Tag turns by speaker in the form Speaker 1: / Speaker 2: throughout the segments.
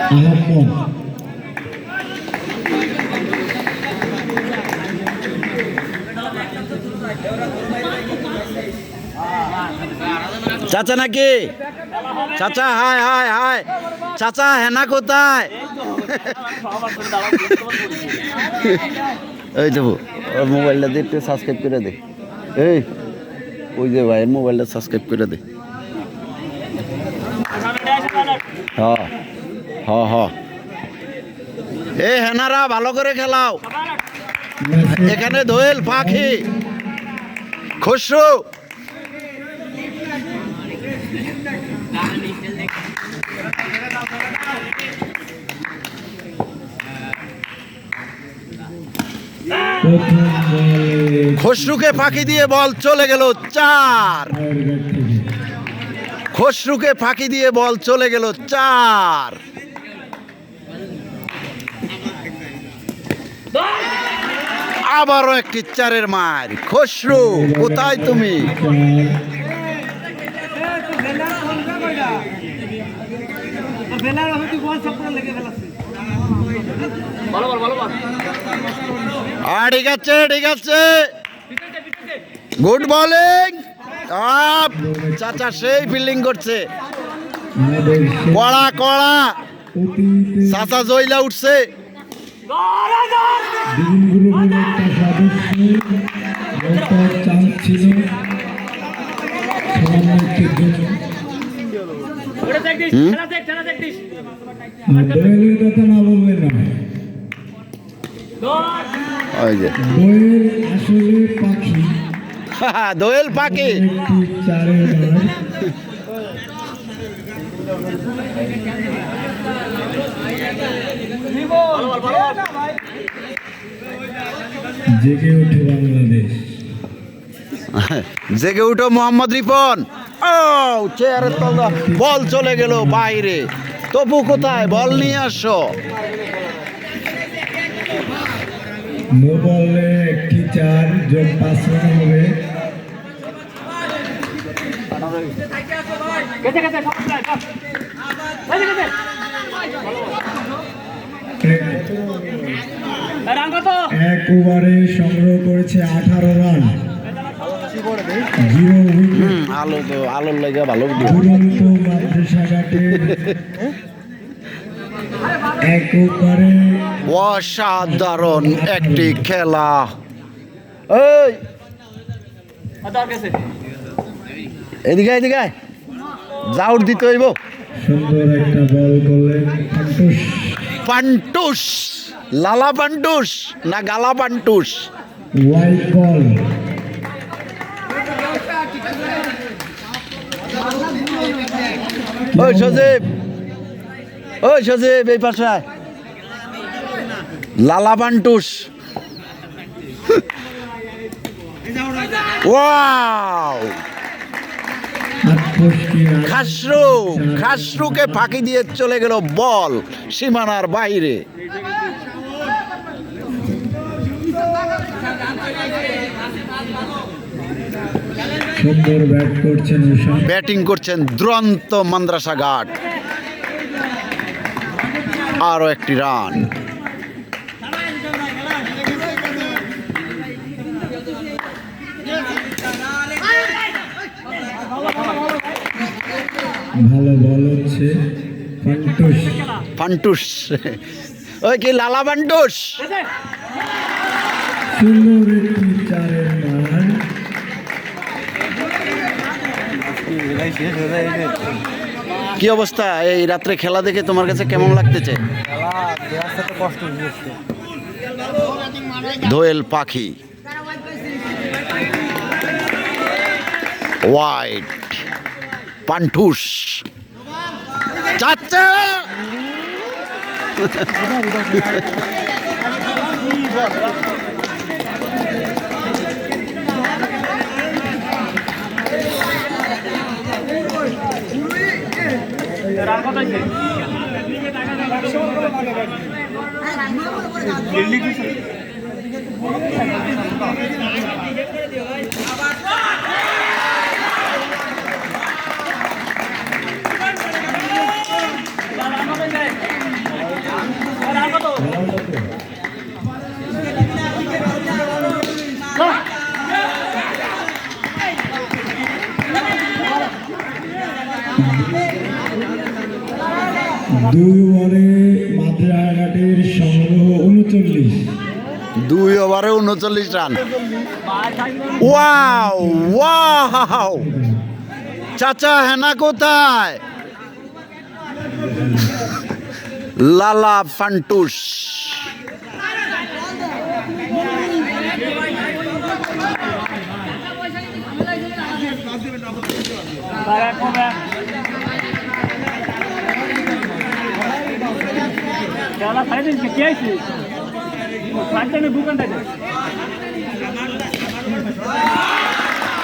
Speaker 1: আহমদ
Speaker 2: চাচা নাকি চাচা হায় হায় হায় চাচা হেনা কোথায় এই দেবো ওর মোবাইলটা দিয়ে একটু সাবস্ক্রাইব করে দে। এই, ওই যে ভাইয়ের মোবাইলটা সাবস্ক্রাইব করে দে হ্যাঁ হ্যাঁ হ্যাঁ এ, হেনারা, ভালো করে খেলাও। এখানে দোয়েল, পাখি। খসরু। খসরুকে ফাঁকি দিয়ে বল চলে গেল চার। খসরুকে ফাঁকি দিয়ে বল চলে গেল চার। আবারও একটি চারের মার। খসরু, কোথায় তুমি? গুড বলিং চাচা সেই ফিল্ডিং করছে। কড়া কড়া। চাচা জয়লা উঠছে।
Speaker 1: দিন একটা সদস্য আউটার চান্স ছিল সামান্য জন্য
Speaker 2: হুম?
Speaker 1: কথা না বললে না দোয়েল আসলে পাখি
Speaker 2: দোয়েল পাখি
Speaker 1: মার জেগে ওঠে বাংলাদেশ।
Speaker 2: জেগে উঠো মোহাম্মদ রিপন। ও চেয়ারের তলা বল চলে গেল বাইরে। তবু কোথায়? বল নিয়ে আসো।
Speaker 1: নো বলে একটি চার যোগ পাঁচ রান হবে। এক ওভারে সংগ্রহ করেছে আঠারো রান। Zero wicket.
Speaker 2: আলো তো আলোর লেগে ভালো
Speaker 1: দুরন্ত মাদ্রাসা এক ওভারে
Speaker 2: অসাধারণ একটি খেলা। এই! এদিকে এদিকে। আয়। দিতে হইব।
Speaker 1: সুন্দর একটা বল করলেন
Speaker 2: পান্টুস লালা পান্টুস না গালা পান্টুস ওই সজীব ওই সজীব এই পাশে আয়। লালা পান্টুস ওয়াও! খাসরু খাসরুকে ফাঁকি দিয়ে চলে গেল বল সীমানার বাইরে।
Speaker 1: সুন্দর ব্যাট করছেন
Speaker 2: ব্যাটিং করছেন দুরন্ত মাদ্রাসা ঘাট আরও একটি রান।
Speaker 1: ভালো বল হচ্ছে ফান্টুস
Speaker 2: ফান্টুস ওই কি লালা পান্টুস?
Speaker 1: সুন্দর একটি চারের মান।
Speaker 2: কি অবস্থা? এই রাত্রে খেলা দেখে তোমার কাছে কেমন লাগতেছে? দোয়েল পাখি। হোয়াইট
Speaker 1: পান্ঠুস। চাচ্ছে উনচল্লিশ
Speaker 2: রান। Wow wow. চাচা হেনা কোথায়? লালা ফান্টুস।
Speaker 1: খেলা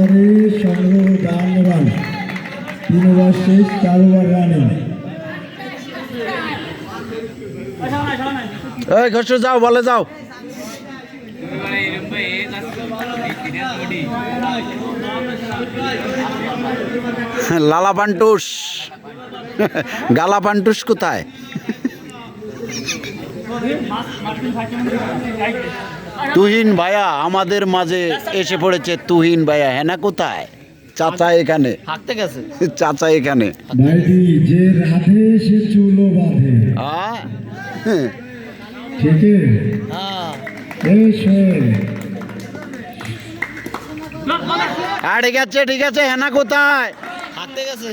Speaker 1: ওভারে সংগ্রহ রান তিন ওভার শেষ চার ওভার রানে
Speaker 2: যাও, বলে যাও। লালা পান্টুস। গালা পান্টুস কোথায়? তুহিন ভাইয়া আমাদের মাঝে এসে পড়েছে তুহিন ভাইয়া। হেনা কোথায়? চাচা এখানে।
Speaker 3: হাঁকতে গেছে?
Speaker 2: চাচা এখানে।
Speaker 1: ভাইজি যে রাধে সে চুলো বাঁধে। ঠিক।
Speaker 3: হ্যাঁ
Speaker 2: হ্যাঁ আছে ঠিক আছে হেনা কোথায়?
Speaker 3: হাঁকতে গেছে।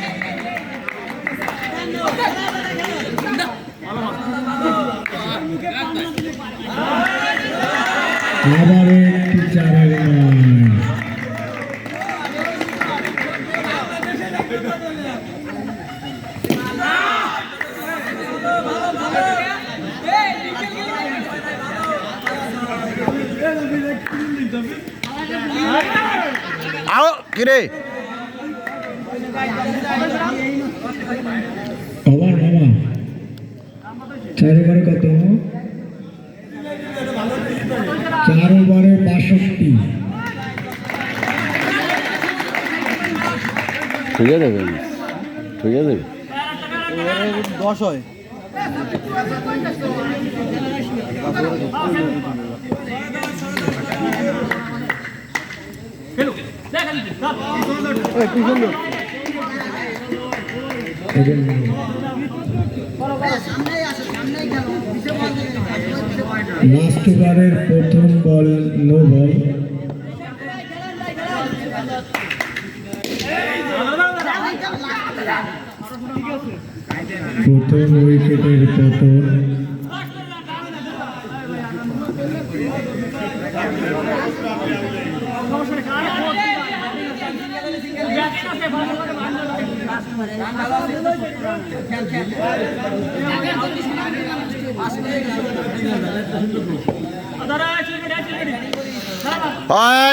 Speaker 1: আবার একটি মাঠ
Speaker 2: আও কিরে
Speaker 1: ওভার মামা চার ওভারে কত চার ওভারে বাষট্টি
Speaker 2: ঠিক আছে ঠিক আছে।
Speaker 3: দশ হয়।
Speaker 1: লাস্ট ওভারের প্রথম বল নো বল। প্রথম উইকেটের পতন।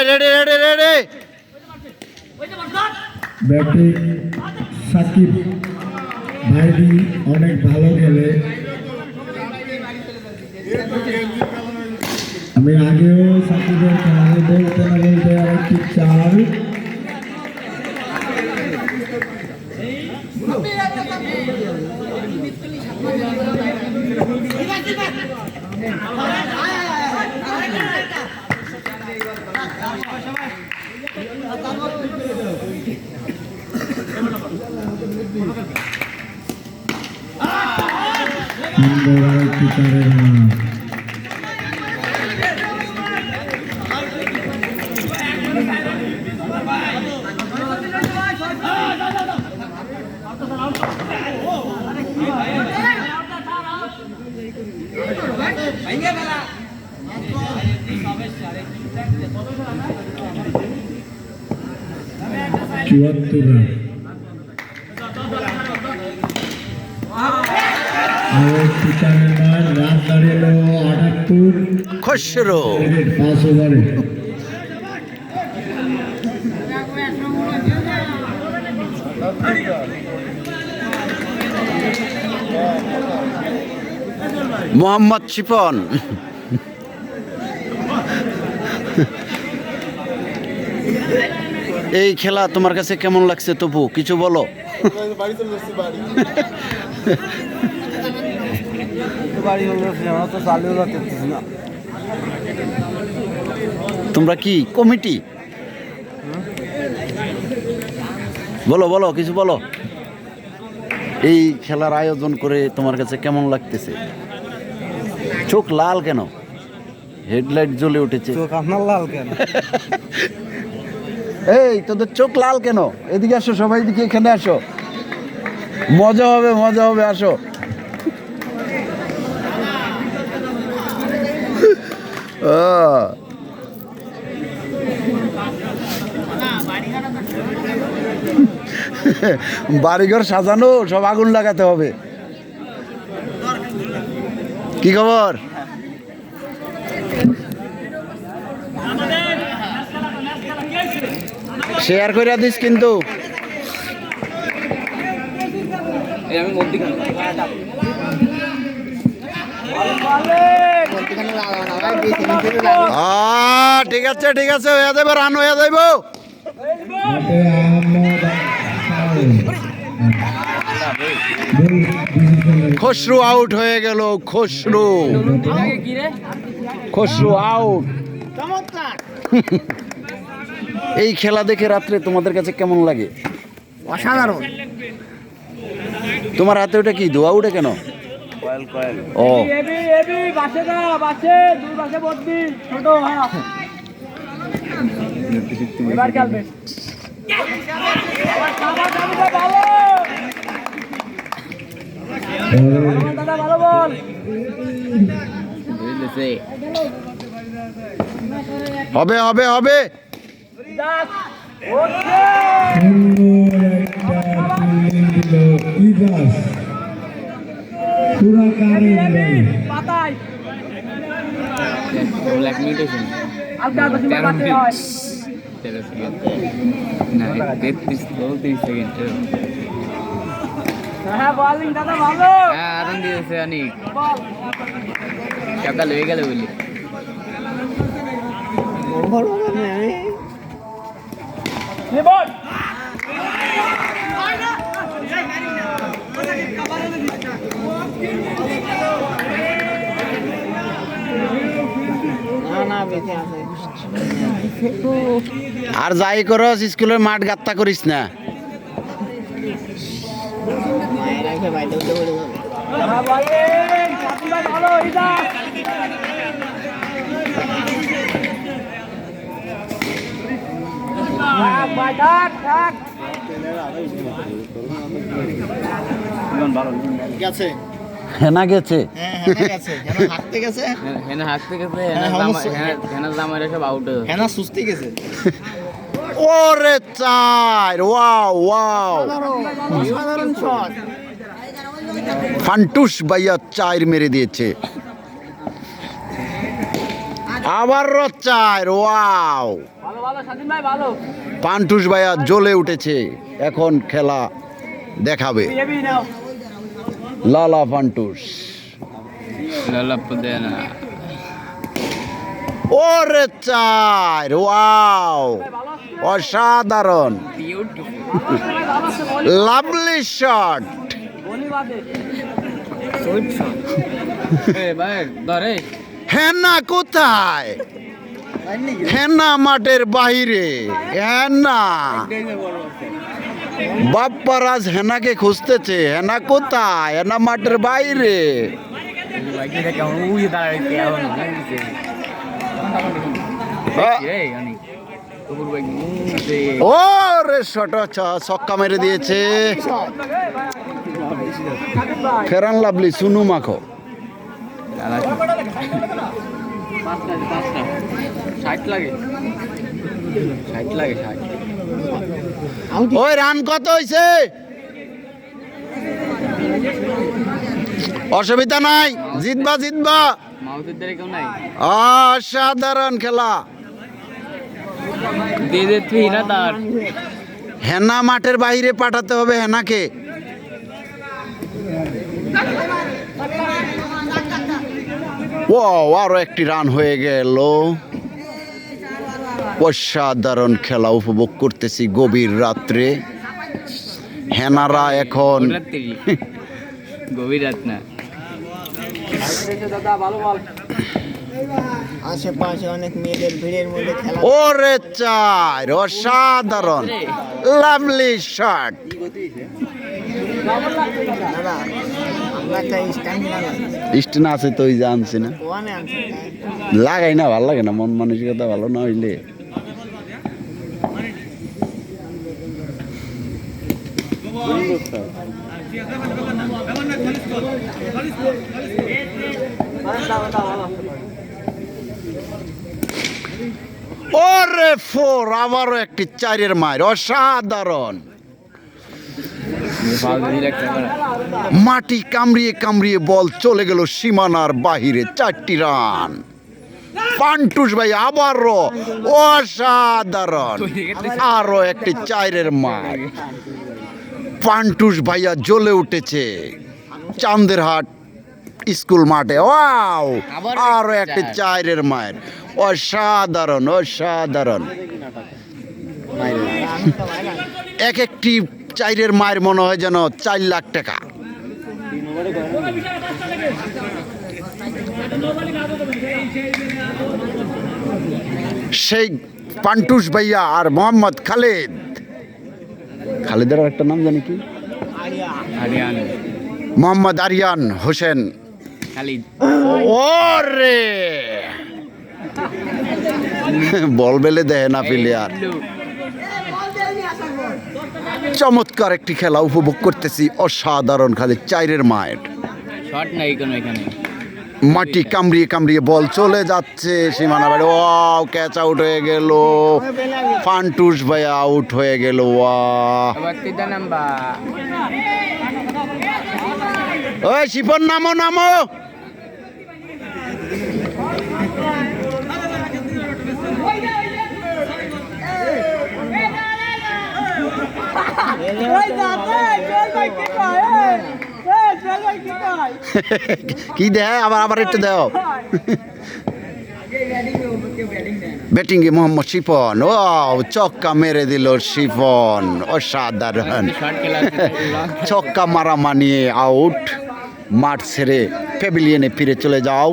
Speaker 2: Ready ready ready.
Speaker 1: Batting Shakib ভাইদি অনেক ভালো খেলে। আমি আগেও সাকিবের খেলা বলতে না বলতে আরেকটি চার। সুন্দর আরেকটি চারের রান চুয়াত্তর রান
Speaker 2: খসরো। মোহাম্মদ শিপন এই খেলা তোমার কাছে কেমন লাগছে তপু কিছু বলো। তোমরা কি কমিটি? বলো বলো কিছু বলো। এই খেলার আয়োজন করে তোমার কাছে কেমন লাগতেছে? চোখ লাল কেন? হেডলাইট জ্বলে উঠেছে।
Speaker 3: চোখ আপনার লাল কেন?
Speaker 2: এই তোদের চোখ লাল কেন? এদিকে আসো সবাই এদিকে এখানে আসো। মজা হবে মজা হবে আসো। বাড়িঘর সাজানো সব আগুন লাগাতে হবে। কি খবর? শেয়ার করে দিস কিন্তু।
Speaker 3: আমি
Speaker 2: ঠিক আছে ঠিক আছে হয়ে যাবে রান হয়ে যাইব। খসরু আউট হয়ে গেল খসরু। খসরু আউট এই খেলা দেখে রাত্রে তোমাদের কাছে কেমন লাগে?
Speaker 3: অসাধারণ।
Speaker 2: তোমার হাতে ওটা কি দোয়া উঠে কেন?
Speaker 3: কয়েল কয়েল
Speaker 2: ও।
Speaker 4: এবি এবি বাসে না বাসে দুই বাসে বদলি ছোট হ্যাঁ। এবার খেলবে। আবার খাবার খাবিটা ভালো। আমার দাদা ভালো বল।
Speaker 2: হবে হবে হবে।
Speaker 4: দাস ওকে
Speaker 1: সুন্দর একটা ফিল্ডিং দিল ইজাজ পুরা কারেন্ট দেয়
Speaker 4: পাতায় হালকা হালকা সীমা বাড়তে হয় হ্যাঁ বলিং দাদা ভালো বল
Speaker 5: সকাল হয়ে গেল বলি
Speaker 4: নিবন
Speaker 2: আর যাই করস স্কুলের মাঠ গাত্তা করিস না
Speaker 4: হ্যাঁ থাক থাক
Speaker 3: গেছে?
Speaker 2: হেনা গেছে।
Speaker 3: হ্যাঁ হ্যাঁ হ্যাঁ হাঁটতে গেছে?
Speaker 5: হেনা হাঁকতে গেছে
Speaker 3: হ্যাঁ, অবশ্যই।
Speaker 5: হেনা জামাইরা সব আউট
Speaker 3: হ্যাঁ না গেছে।
Speaker 2: ওরে চার ওয়াও ওয়াও।
Speaker 3: অসাধারণ শট
Speaker 2: ফান্টুস ভাইয়া চার মেরে দিয়েছে। আবার চার ওয়াও।
Speaker 4: ভালো ভালো স্বাধীন ভাই ভালো।
Speaker 2: পান্টুস ভাইয়া জ্বলে উঠেছে। এখন খেলা দেখাবে। লালা পান্টুস। ওরে চার ওয়াও অসাধারণ। Lovely shot.
Speaker 4: বলি বাদে
Speaker 5: এ
Speaker 2: হেনা মাঠের বাইরে হেনা। বাপ্পারাজ হেনাকে খুঁজতেছে, হেনা কোথায়? হেনা মাঠের বাইরে ও রে শট ছক্কা মেরে দিয়েছে। ফেরান লাভলি, সুনু মাখো।
Speaker 5: পাঁচটা পাঁচটা। ষাট লাগে। ষাট লাগে ষাট।
Speaker 2: ওই রান কত হয়েছে অসুবিধা নাই জিতবা জিতবা। অসাধারণ খেলা। হেনা মাঠের বাইরে পাঠাতে হবে হেনাকে। ও আরও একটি রান হয়ে গেল। অসাধারণ খেলা উপভোগ করতেছি গভীর রাত্রে। হেনারা এখন
Speaker 5: গভীর রাত না।
Speaker 3: আশেপাশে অনেক মেয়েদের ভিড়ের মধ্যে খেলা
Speaker 2: ওরে চার অসাধারণ। লাভলি শট স্টেন আছে তো আনছি না। লাগাই না, ভালো লাগে না, মন মানসিকতা ভালো না হইলে। ওরে ফোর, আবারও একটি চারের মায়ের অসাধারণ। মাটি কামড়িয়ে কামড়িয়ে বল চলে গেল সীমানার বাহিরে, চারটি রান। পান্টুস ভাই আবারও অসাধারণ আরও একটি চারের মার পান্টুস ভাইয়া জ্বলে উঠেছে চান্দের হাট স্কুল মাঠে। ওয়াও! আরও একটি চারের মায়ের অসাধারণ অসাধারণ। এক একটি চাইরের মায়ের মনে হয় যেন চার লাখ টাকা। সেই পান্টুস ভাইয়া আর মোহাম্মদ খালেদ। খালেদের একটা নাম জানি কি? মোহাম্মদ আরিয়ান হোসেন।
Speaker 5: খালিদ।
Speaker 2: ওরে! বল বেলে দেয় না প্লেয়ার। চমৎকার একটি খেলা উপভোগ করতেছি অসাধারণ খালি চাইরের মায়ের
Speaker 5: শর্ট নাই কোনো এখানে।
Speaker 2: মাটি কামড়িয়ে কামড়িয়ে বল চলে যাচ্ছে সীমানা বাড়ি। ও ক্যাচ আউট হয়ে গেল। ফান্টুস ভাই আউট হয়ে গেল ওয়া শিপন নামো নামো। কি দেয়? আবার আবার একটু দাও। ব্যাটিং এ মোহাম্মদ শিপন ও, চক্কা মেরে দিল শিপন অসাধারণ।
Speaker 5: খেলা
Speaker 2: মারা মানিয়ে আউট মাঠ ছেড়ে প্যাভিলিয়নে ফিরে চলে যাও।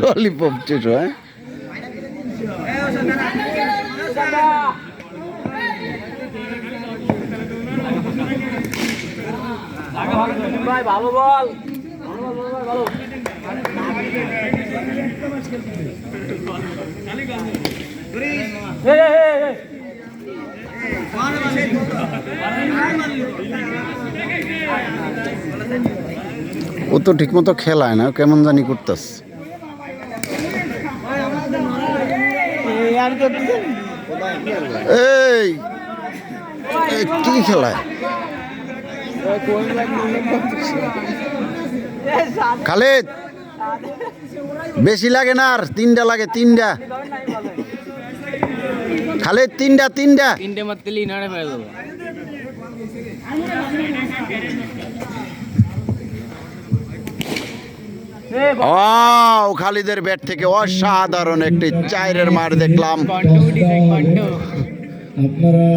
Speaker 3: ললিপপ
Speaker 2: চেটো হ্যাঁ?
Speaker 4: ভাই ভালো বল।
Speaker 2: ও তো ঠিক মতো খেলায় না কেমন জানি করতেস এই কি খেলায়? খালেদ বেশি লাগে না আর তিনটা লাগে তিনটা। খালেদ তিনটা তিনটা।
Speaker 5: তিনটে মারতে লিন ফেলে দেবো।
Speaker 2: ও খালিদের ব্যাট থেকে অসাধারণ একটি চাইরের মার দেখলাম।